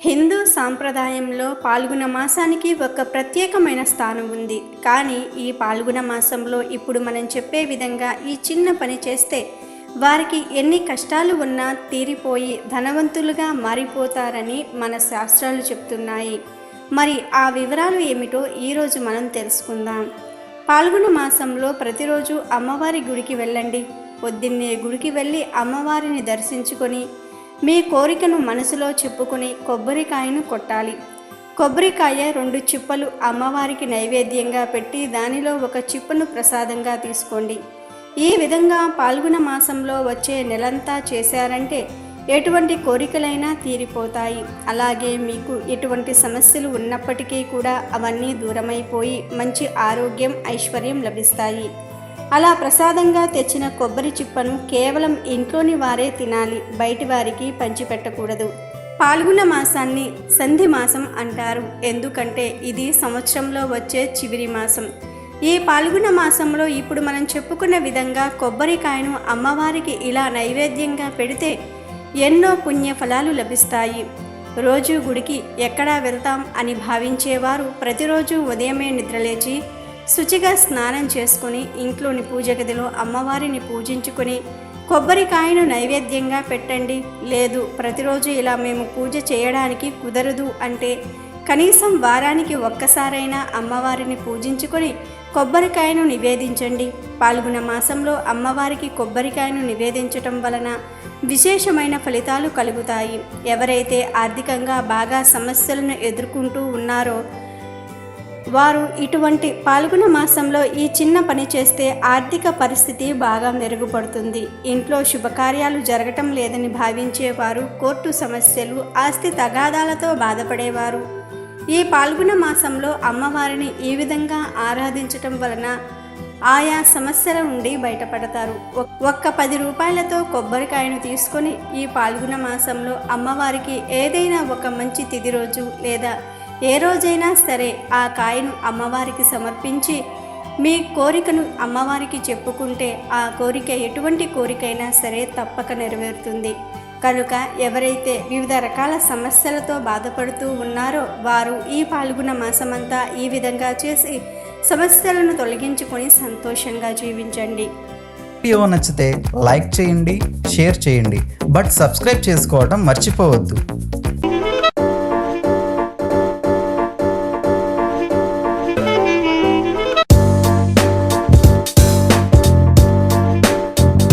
హిందూ సాంప్రదాయంలో పాల్గొన మాసానికి ఒక ప్రత్యేకమైన స్థానం ఉంది. కానీ ఈ పాల్గొన మాసంలో ఇప్పుడు మనం చెప్పే విధంగా ఈ చిన్న పని చేస్తే వారికి ఎన్ని కష్టాలు ఉన్నా తీరిపోయి ధనవంతులుగా మారిపోతారని మన శాస్త్రాలు చెప్తున్నాయి. మరి ఆ వివరాలు ఏమిటో ఈరోజు మనం తెలుసుకుందాం. పాల్గొన మాసంలో ప్రతిరోజు అమ్మవారి గుడికి వెళ్ళండి. పొద్దున్నే గుడికి వెళ్ళి అమ్మవారిని దర్శించుకొని మీ కోరికను మనసులో చెప్పుకుని కొబ్బరికాయను కొట్టాలి. కొబ్బరికాయ రెండు చిప్పలు అమ్మవారికి నైవేద్యంగా పెట్టి దానిలో ఒక చిప్పను ప్రసాదంగా తీసుకోండి. ఈ విధంగా పాల్గొన మాసంలో వచ్చే నెలంతా చేశారంటే ఎటువంటి కోరికలైనా తీరిపోతాయి. అలాగే మీకు ఎటువంటి సమస్యలు ఉన్నప్పటికీ కూడా అవన్నీ దూరమైపోయి మంచి ఆరోగ్యం ఐశ్వర్యం లభిస్తాయి. అలా ప్రసాదంగా తెచ్చిన కొబ్బరి చిప్పను కేవలం ఇంట్లోని వారే తినాలి బయటి వారికి పంచిపెట్టకూడదు. పాల్గొన్న మాసాన్ని సంధి మాసం అంటారు. ఎందుకంటే ఇది సంవత్సరంలో వచ్చే చివరి మాసం. ఈ పాల్గొన్న మాసంలో ఇప్పుడు మనం చెప్పుకున్న విధంగా కొబ్బరికాయను అమ్మవారికి ఇలా నైవేద్యంగా పెడితే ఎన్నో పుణ్య ఫలాలు లభిస్తాయి. రోజు గుడికి ఎక్కడా వెళ్తాం అని భావించేవారు ప్రతిరోజు ఉదయమే నిద్రలేచి శుచిగా స్నానం చేసుకుని ఇంట్లోని పూజ గదిలో అమ్మవారిని పూజించుకొని కొబ్బరికాయను నైవేద్యంగా పెట్టండి. లేదు ప్రతిరోజు ఇలా మేము పూజ చేయడానికి కుదరదు అంటే కనీసం వారానికి ఒక్కసారైనా అమ్మవారిని పూజించుకొని కొబ్బరికాయను నివేదించండి. పాల్గొన మాసంలో అమ్మవారికి కొబ్బరికాయను నివేదించటం వలన విశేషమైన ఫలితాలు కలుగుతాయి. ఎవరైతే ఆర్థికంగా బాగా సమస్యలను ఎదుర్కొంటూ ఉన్నారో వారు ఇటువంటి పాల్గొన మాసంలో ఈ చిన్న పని చేస్తే ఆర్థిక పరిస్థితి బాగా మెరుగుపడుతుంది. ఇంట్లో శుభకార్యాలు జరగటం లేదని భావించేవారు కోర్టు సమస్యలు ఆస్తి తగాదాలతో బాధపడేవారు. ఈ పాల్గొన మాసంలో అమ్మవారిని ఈ విధంగా ఆరాధించటం వలన ఆయా సమస్యల నుండి బయటపడతారు. ఒక్క పది రూపాయలతో కొబ్బరికాయను తీసుకొని ఈ పాల్గొన మాసంలో అమ్మవారికి ఏదైనా ఒక మంచి తిది రోజు లేదా ఏ రోజైనా సరే ఆ కాయను అమ్మవారికి సమర్పించి మీ కోరికను అమ్మవారికి చెప్పుకుంటే ఆ కోరిక ఎటువంటి కోరికైనా సరే తప్పక నెరవేరుతుంది. కనుక ఎవరైతే వివిధ రకాల సమస్యలతో బాధపడుతూ ఉన్నారో వారు ఈ పాల్గొన మాసమంతా ఈ విధంగా చేసి సమస్యలను తొలగించుకొని సంతోషంగా జీవించండి. వీడియో నచ్చితే లైక్ చేయండి షేర్ చేయండి. బట్ సబ్స్క్రైబ్ చేసుకోవడం మర్చిపోవద్దు.